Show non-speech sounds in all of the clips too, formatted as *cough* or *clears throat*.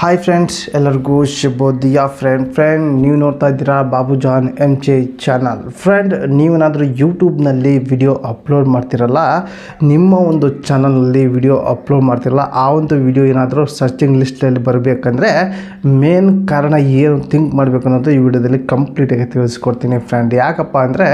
Hi friends ಎಲ್ಲರಿಗೂ ಶುಭೋದಯ friend friend ನೀವು ನೋಡ್ತಾ ಇದ್ದೀರಾ Babu John M J channel friend ನೀವೇನಾದರೂ ಯೂಟ್ಯೂಬ್ನಲ್ಲಿ ವಿಡಿಯೋ ಅಪ್ಲೋಡ್ ಮಾಡ್ತಿರಲ್ಲ, ನಿಮ್ಮ ಒಂದು ಚಾನಲಲ್ಲಿ ವಿಡಿಯೋ ಅಪ್ಲೋಡ್ ಮಾಡ್ತಿರಲ್ಲ, ಆ ಒಂದು ವಿಡಿಯೋ ಏನಾದರೂ ಸರ್ಚಿಂಗ್ ಲಿಸ್ಟಲ್ಲಿ ಬರಬೇಕಂದ್ರೆ ಮೇನ್ ಕಾರಣ ಏನು ಥಿಂಕ್ ಮಾಡಬೇಕು ಅನ್ನೋದು ಈ ವಿಡಿಯೋದಲ್ಲಿ ಕಂಪ್ಲೀಟಾಗಿ ತಿಳಿಸ್ಕೊಡ್ತೀನಿ ಫ್ರೆಂಡ್ ಯಾಕಪ್ಪ ಅಂದರೆ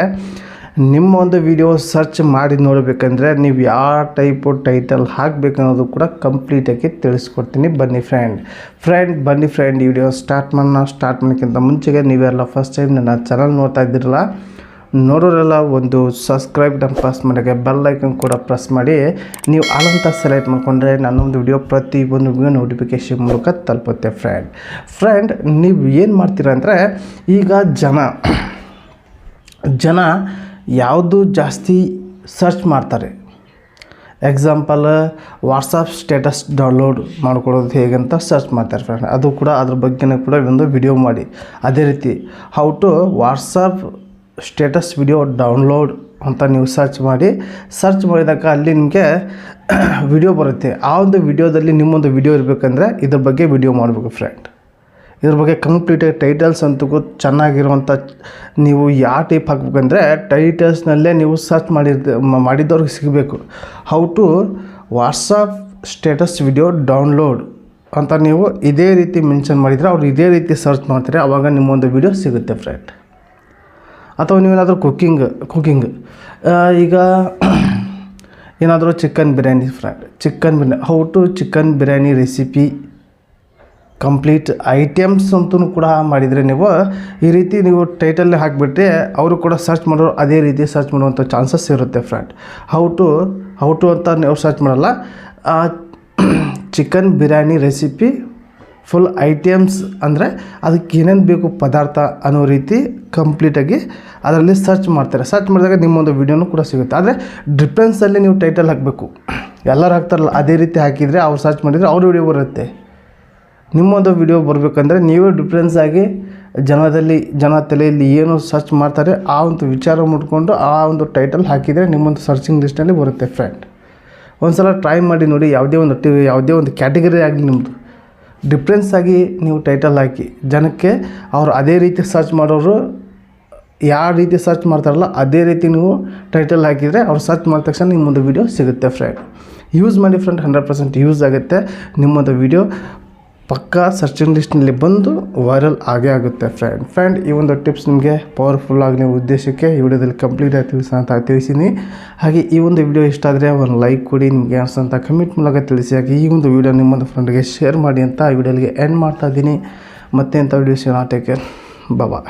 ನಿಮ್ಮ ಒಂದು ವಿಡಿಯೋ ಸರ್ಚ್ ಮಾಡಿ ನೋಡಬೇಕಂದ್ರೆ ನೀವು ಯಾವ ಟೈಪು ಟೈಟಲ್ ಹಾಕಬೇಕು ಅನ್ನೋದು ಕೂಡ ಕಂಪ್ಲೀಟಾಗಿ ತಿಳಿಸ್ಕೊಡ್ತೀನಿ. ಬನ್ನಿ ಫ್ರೆಂಡ್ ಫ್ರೆಂಡ್ ಬನ್ನಿ ಫ್ರೆಂಡ್ ಈ ವಿಡಿಯೋ ಸ್ಟಾರ್ಟ್ ಮಾಡೋಣ. ಸ್ಟಾರ್ಟ್ ಮಾಡೋಕ್ಕಿಂತ ಮುಂಚೆಗೆ ನೀವೆಲ್ಲ ಫಸ್ಟ್ ಟೈಮ್ ನನ್ನ ಚಾನಲ್ ನೋಡ್ತಾ ಇದ್ದೀರಲ್ಲ, ನೋಡೋರೆಲ್ಲ ಒಂದು ಸಬ್ಸ್ಕ್ರೈಬ್ ನಮ್ಮ ಪ್ರೆಸ್ ಮಾಡೋಕ್ಕೆ ಬೆಲ್ ಐಕನ್ ಕೂಡ ಪ್ರೆಸ್ ಮಾಡಿ. ನೀವು ಆಲಂತ ಸೆಲೆಕ್ಟ್ ಮಾಡಿಕೊಂಡ್ರೆ ನನ್ನೊಂದು ವಿಡಿಯೋ ಪ್ರತಿ ಒಂದು ವಿಡಿಯೋ ನೋಟಿಫಿಕೇಶನ್ ಮೂಲಕ ತಲುಪುತ್ತೆ ಫ್ರೆಂಡ್ ಫ್ರೆಂಡ್ ನೀವು ಏನು ಮಾಡ್ತೀರಾ ಅಂದರೆ ಈಗ ಜನ ಜನ ಯಾವುದು ಜಾಸ್ತಿ ಸರ್ಚ್ ಮಾಡ್ತಾರೆ? ಎಕ್ಸಾಂಪಲ್ ವಾಟ್ಸಪ್ ಸ್ಟೇಟಸ್ ಡೌನ್ಲೋಡ್ ಮಾಡ್ಕೊಳ್ಳೋದು ಹೇಗಂತ ಸರ್ಚ್ ಮಾಡ್ತಾರೆ ಫ್ರೆಂಡ್ ಅದು ಕೂಡ ಅದ್ರ ಬಗ್ಗೆನೇ ಕೂಡ ಒಂದು ವಿಡಿಯೋ ಮಾಡಿ. ಅದೇ ರೀತಿ how to WhatsApp status video download ಅಂತ ನೀವು ಸರ್ಚ್ ಮಾಡಿ. ಸರ್ಚ್ ಮಾಡಿದಾಗ ಅಲ್ಲಿ ನಿಮಗೆ ವಿಡಿಯೋ *clears throat* ಬರುತ್ತೆ. ಆ ಒಂದು ವಿಡಿಯೋದಲ್ಲಿ ನಿಮ್ಮೊಂದು ವಿಡಿಯೋ ಇರಬೇಕಂದ್ರೆ ಇದ್ರ ಬಗ್ಗೆ ವಿಡಿಯೋ ಮಾಡಬೇಕು ಫ್ರೆಂಡ್ ಇದ್ರ ಬಗ್ಗೆ ಕಂಪ್ಲೀಟಾಗಿ ಟೈಟಲ್ಸ್ ಅಂತೂ ಚೆನ್ನಾಗಿರುವಂಥ ನೀವು ಯಾವ ಟೈಪ್ ಹಾಕ್ಬೇಕಂದ್ರೆ ಟೈಟಲ್ಸ್ನಲ್ಲೇ ನೀವು ಸರ್ಚ್ ಮಾಡಿದ ಮಾಡಿದ್ದವ್ರಿಗೆ ಸಿಗಬೇಕು. How to WhatsApp status video download ಅಂತ ನೀವು ಇದೇ ರೀತಿ ಮೆನ್ಷನ್ ಮಾಡಿದರೆ ಅವ್ರು ಇದೇ ರೀತಿ ಸರ್ಚ್ ಮಾಡ್ತಾರೆ ಆವಾಗ ನಿಮ್ಮೊಂದು ವಿಡಿಯೋ ಸಿಗುತ್ತೆ ಫ್ರೆಂಡ್ ಅಥವಾ ನೀವೇನಾದರೂ ಕುಕ್ಕಿಂಗ್ ಕುಕ್ಕಿಂಗ್ ಈಗ ಏನಾದರೂ chicken biryani friend chicken biryani how to chicken biryani recipe complete items ಅಂತೂ ಕೂಡ ಮಾಡಿದರೆ ನೀವು ಈ ರೀತಿ ನೀವು ಟೈಟಲ್ ಹಾಕಿಬಿಟ್ರೆ ಅವರು ಕೂಡ ಸರ್ಚ್ ಮಾಡೋರು ಅದೇ ರೀತಿ ಸರ್ಚ್ ಮಾಡುವಂಥ ಚಾನ್ಸಸ್ ಇರುತ್ತೆ friend how to how to ಅಂತ ನೀವು ಸರ್ಚ್ ಮಾಡಲ್ಲ. Chicken *clears throat* biryani recipe full items ಅಂದರೆ ಅದಕ್ಕೆ ಏನೇನು ಬೇಕು ಪದಾರ್ಥ ಅನ್ನೋ ರೀತಿ ಕಂಪ್ಲೀಟಾಗಿ ಅದರಲ್ಲಿ ಸರ್ಚ್ ಮಾಡ್ತಾರೆ. ಸರ್ಚ್ ಮಾಡಿದಾಗ ನಿಮ್ಮೊಂದು ವಿಡಿಯೋನೂ ಕೂಡ ಸಿಗುತ್ತೆ. ಆದರೆ ಡಿಫ್ರೆನ್ಸಲ್ಲಿ ನೀವು ಟೈಟಲ್ ಹಾಕಬೇಕು. *clears throat* ಎಲ್ಲರೂ ಹಾಕ್ತಾರಲ್ಲ, ಅದೇ ರೀತಿ ಹಾಕಿದರೆ ಅವ್ರು ಸರ್ಚ್ ಮಾಡಿದರೆ ಅವ್ರ ವಿಡಿಯೋ ಬರುತ್ತೆ. ನಿಮ್ಮೊಂದು ವಿಡಿಯೋ ಬರಬೇಕಂದ್ರೆ ನೀವೇ ಡಿಫ್ರೆನ್ಸ್ ಆಗಿ ಜನದಲ್ಲಿ ಜನ ತಲೆಯಲ್ಲಿ ಏನು ಸರ್ಚ್ ಮಾಡ್ತಾರೆ, ಆ ಒಂದು ವಿಚಾರ ಮುಟ್ಕೊಂಡು ಆ ಒಂದು ಟೈಟಲ್ ಹಾಕಿದರೆ ನಿಮ್ಮೊಂದು ಸರ್ಚಿಂಗ್ ಲಿಸ್ಟಲ್ಲಿ ಬರುತ್ತೆ ಫ್ರೆಂಡ್ ಒಂದು ಸಲ ಟ್ರೈ ಮಾಡಿ ನೋಡಿ, ಯಾವುದೇ ಒಂದು ಟಿ, ಯಾವುದೇ ಒಂದು ಕ್ಯಾಟಗರಿ ಆಗಲಿ ನಿಮ್ಮದು ಡಿಫ್ರೆನ್ಸ್ ಆಗಿ ನೀವು ಟೈಟಲ್ ಹಾಕಿ. ಜನಕ್ಕೆ ಅವರು ಅದೇ ರೀತಿ ಸರ್ಚ್ ಮಾಡೋರು, ಯಾವ ರೀತಿ ಸರ್ಚ್ ಮಾಡ್ತಾರಲ್ಲ, ಅದೇ ರೀತಿ ನೀವು ಟೈಟಲ್ ಹಾಕಿದರೆ ಅವ್ರು ಸರ್ಚ್ ಮಾಡಿದ ತಕ್ಷಣ ನಿಮ್ಮೊಂದು ವಿಡಿಯೋ ಸಿಗುತ್ತೆ ಫ್ರೆಂಡ್ ಯೂಸ್ ಮಾಡಿ ಫ್ರೆಂಡ್ ಹಂಡ್ರೆಡ್ ಪರ್ಸೆಂಟ್ ಯೂಸ್ ಆಗುತ್ತೆ. ನಿಮ್ಮೊಂದು ವಿಡಿಯೋ ಪಕ್ಕಾ ಸರ್ಚಿಂಗ್ ಲಿಸ್ಟ್ನಲ್ಲಿ ಬಂದು ವೈರಲ್ ಆಗೇ ಆಗುತ್ತೆ ಫ್ರೆಂಡ್ ಫ್ರೆಂಡ್ ಈ ಒಂದು ಟಿಪ್ಸ್ ನಿಮಗೆ ಪವರ್ಫುಲ್ ಆಗಲಿ ಉದ್ದೇಶಕ್ಕೆ ಈ ವಿಡಿಯೋದಲ್ಲಿ ಕಂಪ್ಲೀಟಾಗಿ ತಿಳಿಸ ಅಂತ ತಿಳಿಸಿನಿ. ಹಾಗೆ ಈ ಒಂದು ವಿಡಿಯೋ ಇಷ್ಟ ಆದರೆ ಒಂದು ಲೈಕ್ ಕೊಡಿ, ನಿಮಗೆ ಅನಿಸಂತ ಕಮೆಂಟ್ ಮೂಲಕ ತಿಳಿಸಿ. ಹಾಗೆ ಈ ಒಂದು ವಿಡಿಯೋ ನಿಮ್ಮೊಂದು ಫ್ರೆಂಡ್ಗೆ ಶೇರ್ ಮಾಡಿ ಅಂತ ಈ ವಿಡಿಯೋಲಿಗೆ ಎಂಡ್ ಮಾಡ್ತಾ ಇದ್ದೀನಿ. ಮತ್ತೆ ಅಂತ ವಿಡಿಯೋಸ್ ಟೇಕ್ ಕೇರ್ ಬಾಬಾ